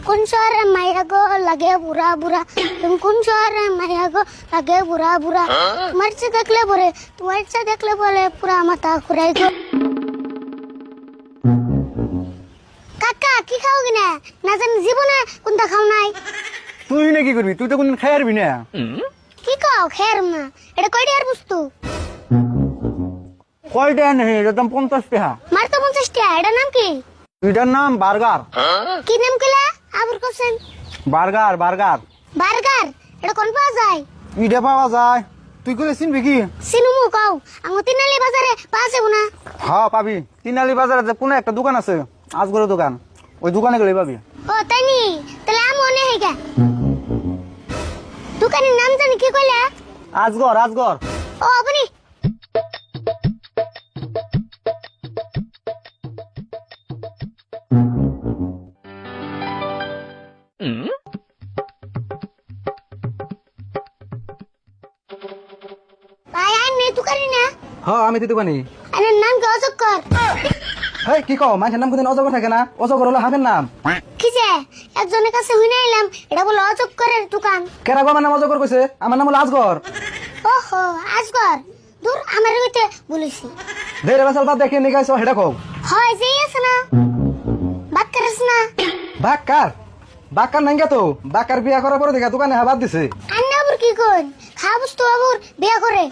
মাইয়া গো লাগে বুড়া বুড়া তুমি কোন শহরে মাইয়া গো লাগে বুড়া বুড়া তোমার ইচ্ছা দেখলে পরে তোমার ইচ্ছা দেখলে বলে পুরা মাথা ঘুরাই গো কাকা কি খাও কিনা না জানি জীবনে কোনটা খাও নাই তুই না কি করবি তুই তো কোনদিন খাই আরবি না কি খাও খের না এটা কয়টা আর বস্তু কয়টা নেই এটার দাম পঞ্চাশ টাকা মার তো পঞ্চাশ টাকা এটার নাম কি এটার নাম বার্গার কি নাম কিলা আবুর কোসেন বার্গার বার্গার। বার্গার? এটা কোন পাওয়া যায়? ইটা পাওয়া যায়। তুই কইলে চিনবি কি? সিনুমু কাও। আমার তিনালি বাজারে পাওয়া যাব না। হ্যাঁ পাবি। তিনালি বাজারে যে কোনো একটা দোকান আছে আজগরের দোকান। ওই দোকানে গেলে পাবি। ও তাই নি তাহলে আমি হয়ে গে দোকানের নাম জানি কি কইলা? আজগর আজগর। না হ্যাঁ আমি দিতে পানি আনের নাম কি অজক্কর হেই কি কও? মানুষের নাম কোনদিন অজগর থাকে না? অজগর হলো হাফের নাম। কি যে? একজনের কাছে হুইনা এলাম এটা বলে অজক্করের দোকান। কেরা গো আমার নাম অজগর কইছে? আমার নাম হলো আজগর। ওহো আজগর। দূর আমার হইতে বলেছি। বেসাল বাদ দেখে নিয়ে গাইছো? হেডা কও। হয় যেই আছে না। বাক্কার আছে না। বাক্কার? বাক্কার নাই তো? বাক্কার বিয়া করার পরে দেখা দোকানে হাবাদ দিছে। কি কই? খা বস্তু আবুর বিয়া করে।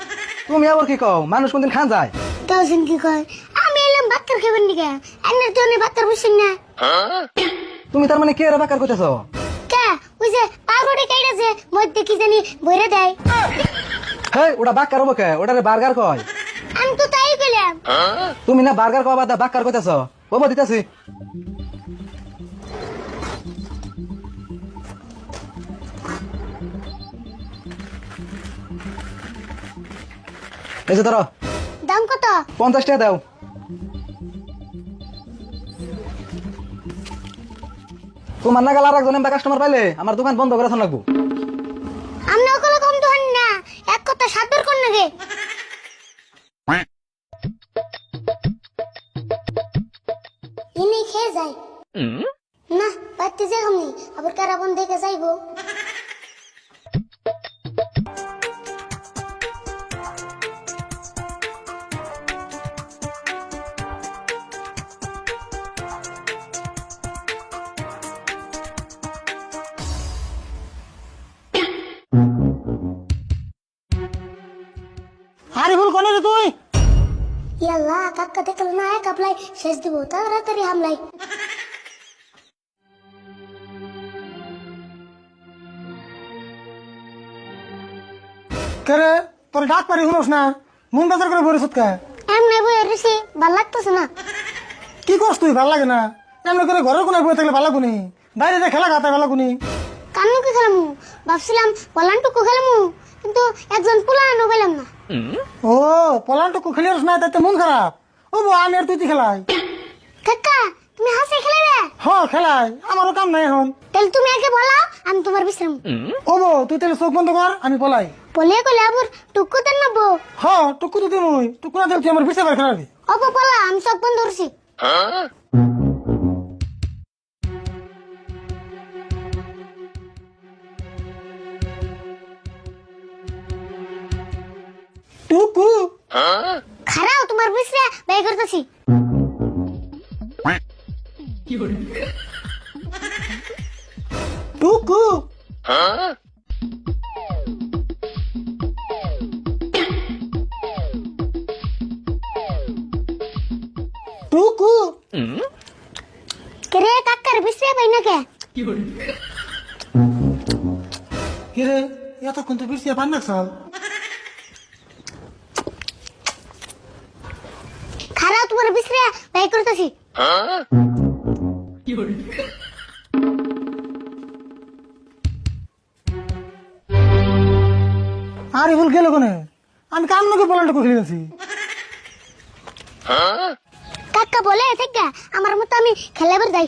তুমি আবার কি কও? মানুষ কোনদিন খান যায়? তাওসিন কি কয়? আমি এলাম বাক্কার খাবেন নিকে। আন্নার তো বাক্কার বুঝছেন না। তুমি তার মানে কে রে বাক্কার কইতেছো কে? ওই যে পাউরুটি কাইড়াছে মধ্যে কি জানি বইরে দেয়। হেই ওটা বাক্কার হব কে? ওটারে বার্গার কয়। আমি তো তাই কইলাম। তুমি না বার্গার কবা দা বাক্কার কইতেছো ওবো দিতাছি। এই যে ধরো। দাম কত? পঞ্চাশ টাকা দাও। তোমার নাগাল আর একজন কাস্টমার পাইলে আমার দোকান বন্ধ করে লাগবো। আমি ওগুলো কম হান না। এক কথা সাতবার কোন নাগে ইনি খেয়ে যায়। না বাড়তে যে আমি। আবার কারাবন দেখে যাইবো। কোনে রে তুই? ইয়াল্লা কাকা দেখল না এক আপলাই শেষ দিব তাড়াতাড়ি হামলাই। কে রে তোর ডাক পারি শুনোস না? মন বাজার করে বরিস কে এমনি বই রেছি ভালো লাগতেছে না। কি করস তুই ভালো লাগে না? এমনি করে ঘরের কোনায় বয়ে থাকলে ভালো লাগুনি বাইরে যে খেলা খাতে ভালো লাগুনি কান্নু কি খেলামু? ভাবছিলাম পলানটুকু খেলামু কিন্তু একজন পোলা আনো পেলাম না। ও পলানটুকু খেলিস না তাতে মন খারাপ। ও বো আমি আর তুই খেলাই? কাকা তুমি হাসে খেলাবে হ খেলাই। আমারও কাম নাই এখন। তাহলে তুমি আগে বলাও আমি তোমার বিশ্রাম। ও বো তুই তাহলে চোখ বন্ধ কর আমি পলাই। বলে কলে আবুর টুকু দেন না বউ? হ টুকু তো দিমুই। টুকু না দিল তুই আমার বার খেলাবি। অপ পলা আমি চোখ বন্ধ করছি। টুকু খারাও তোমার বিশ্রে বাই করতেছি। টুকু টুকু কে রে কাকার বিশ্রে পাই না কে কি রে? এতক্ষণ তো পিছিয়ে পান না সাল খারাও তোমার বাই করতেছি। আরে ভুল গেল কোনে? আমি কাম নাকি পলানটুকু খেলে গেছি কাকা বলে থেকে আমার মতো আমি খেলাবার যাই